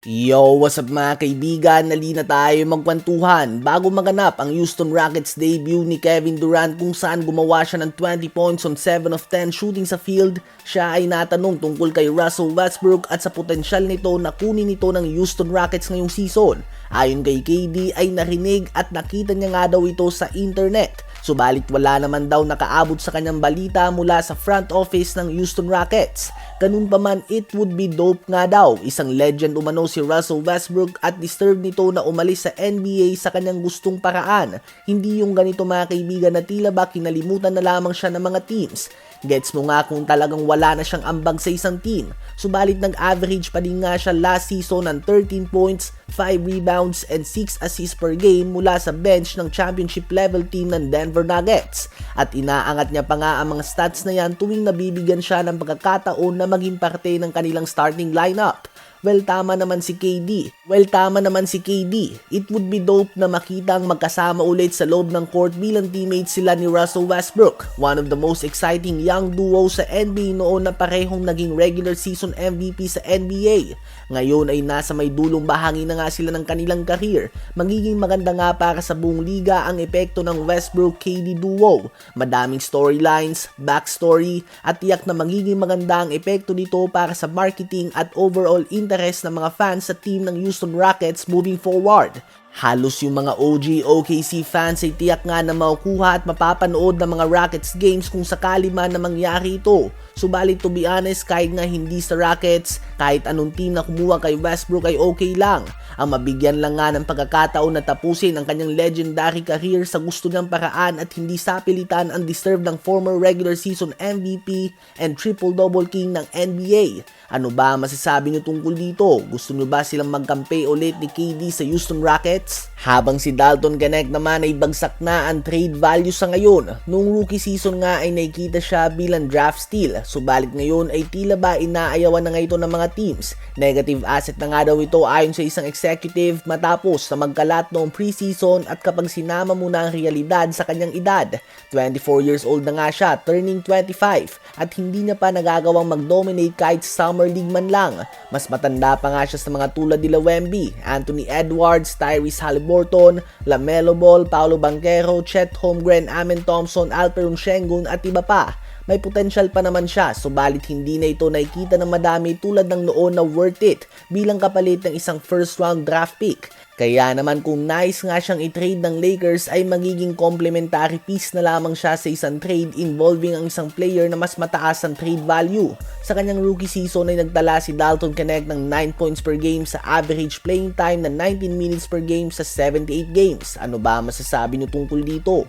Yo, what's up mga kaibigan? Nali na tayo magkwentuhan bago maganap ang Houston Rockets debut ni Kevin Durant kung saan gumawa siya ng 20 points on 7 of 10 shooting sa field. Siya ay natanong tungkol kay Russell Westbrook at sa potensyal nito na kunin ito ng Houston Rockets ngayong season. Ayon kay KD ay narinig at nakita niya nga daw ito sa internet. Subalit wala naman daw nakaabot sa kanyang balita mula sa front office ng Houston Rockets. Ganun pa man, it would be dope nga daw. Isang legend umano si Russell Westbrook at deserve nito na umalis sa NBA sa kanyang gustong paraan. Hindi yung ganito mga kaibigan na tila ba kinalimutan na lamang siya ng mga teams. Gets mo nga kung talagang wala na siyang ambag sa isang team. Subalit nag-average pa din nga siya last season ng 13 points, 5 rebounds, and 6 assists per game mula sa bench ng championship level team ng Denver Nuggets. At inaangat niya pa nga ang mga stats na yan tuwing nabibigyan siya ng pagkakataon na maging parte ng kanilang starting lineup. Well, tama naman si KD. Well, tama naman si KD. It would be dope na makita ang magkasama ulit sa loob ng court bilang teammates sila ni Russell Westbrook. One of the most exciting young duo sa NBA noon na parehong naging regular season MVP sa NBA. Ngayon ay nasa may dulong bahagi na nga sila ng kanilang career. Magiging maganda nga para sa buong liga ang epekto ng Westbrook-KD duo. Madaming storylines, backstory, at tiyak na magiging maganda ang epekto nito para sa marketing at overall interest ng mga fans sa team ng Houston Rockets moving forward. Halos yung mga OG OKC fans ay tiyak nga na makukuha at mapapanood ng mga Rockets games kung sakali man na mangyari ito. Subalit to be honest, kahit nga hindi sa Rockets, kahit anong team na kumuha kay Westbrook ay okay lang. Ang mabigyan lang nga ng pagkakataon na tapusin ang kanyang legendary career sa gusto niyang paraan at hindi sapilitan ang deserve ng former regular season MVP and triple-double king ng NBA. Ano ba masasabi niyo tungkol dito? Gusto niyo ba silang magkampe ulit ni KD sa Houston Rockets? Habang si Dalton Connect naman ay bagsak na ang trade value sa ngayon. Noong rookie season nga ay nakikita siya bilang draft steal. Subalit ngayon ay tila ba inaayawan na nga ito ng mga teams. Negative asset na nga daw ito ayon sa isang executive matapos na magkalat noong preseason at kapag sinama mo na ang realidad sa kanyang edad. 24 years old na nga siya, turning 25 at hindi niya pa nagagawang mag-dominate kahit summer league man lang. Mas matanda pa nga siya sa mga tulad nila Wemby, Anthony Edwards, Tyrese Halliburton, Lamelo Ball, Paolo Banquero, Chet Holmgren, Amen Thompson, Alperon Sengun at iba pa. May potential pa naman siya, subalit hindi na ito nakikita ng madami tulad ng noon na worth it bilang kapalit ng isang first round draft pick. Kaya naman kung nice nga siyang i-trade ng Lakers ay magiging complementary piece na lamang siya sa isang trade involving ang isang player na mas mataas ang trade value. Sa kanyang rookie season ay nagtala si Dalton Connect ng 9 points per game sa average playing time na 19 minutes per game sa 78 games. Ano ba masasabi niyo tungkol dito?